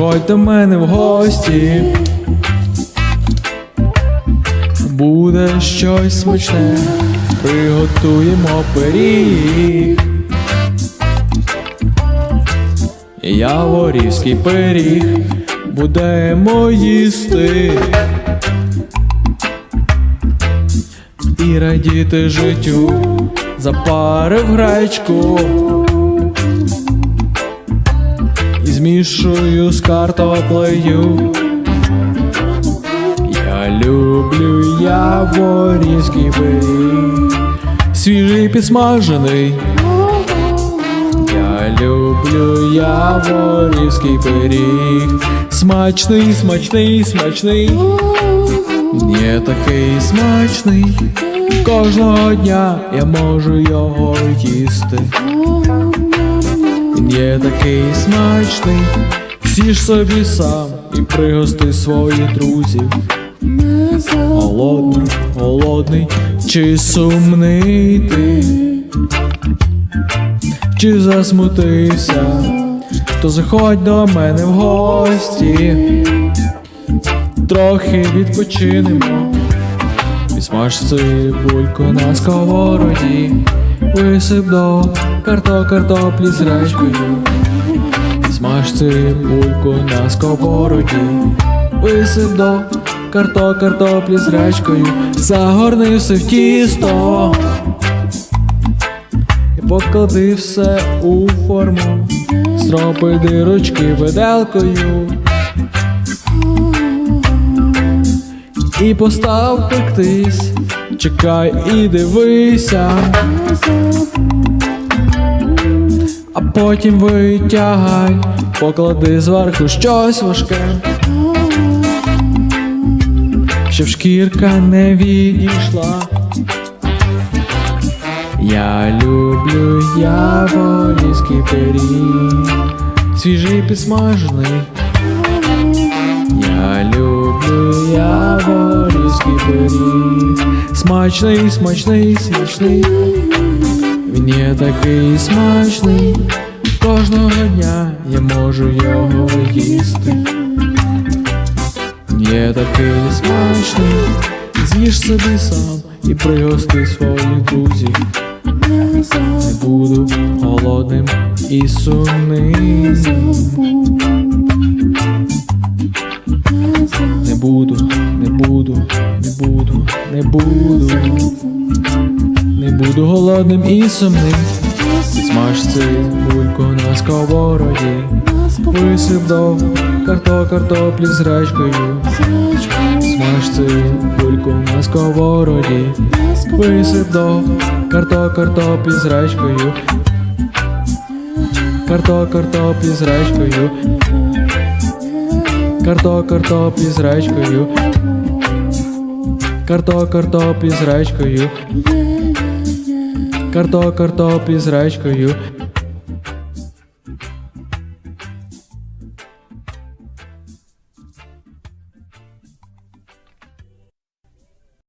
Заходь до мене в гості. Буде щось смачне, приготуємо пиріг. Яворівський пиріг будемо їсти. І радіти життю, запарив гречку. Змішую з картоплею. Я люблю яворівський пиріг, свіжий підсмажений. Я люблю яворівський пиріг, смачний, смачний, смачний. Не такий смачний. Кожного дня я можу його їсти. Є такий смачний, сіж собі сам і пригости своїх друзів. Голодний, голодний, чи сумний ти, чи засмутився, то заходь до мене в гості, трохи відпочинемо. Візьмаш цибульку на сковороді, висип до карто картоплі з речкою. Візьмаш цибульку на сковороді, висип до карто картоплі з речкою, загорни все в тісто. І поклади все у форму, стропи дирочки виделкою. І постав пектись, чекай і дивися, а потім витягай, поклади зверху щось важке, щоб шкірка не відійшла. Я люблю яворівський пиріг, свіжий підсмажений. Я люблю яворівський пиріг, смачний, смачний, смачний. Він є такий смачний, кожного дня я можу його їсти. Він Є такий смачний, з'їж собі сам і пригости своїх друзів. Не буду голодним і сумним. Не буду голодним і сумним. Смаж цибульку на сковороді, висип до карто картоплі з гречкою. Смаж цибульку на сковороді, висип до карто картоплі з гречкою. Карто картоплі з гречкою. Карто картоплі з гречкою. Карто картоп із речкою. Карто картоп із гречкою.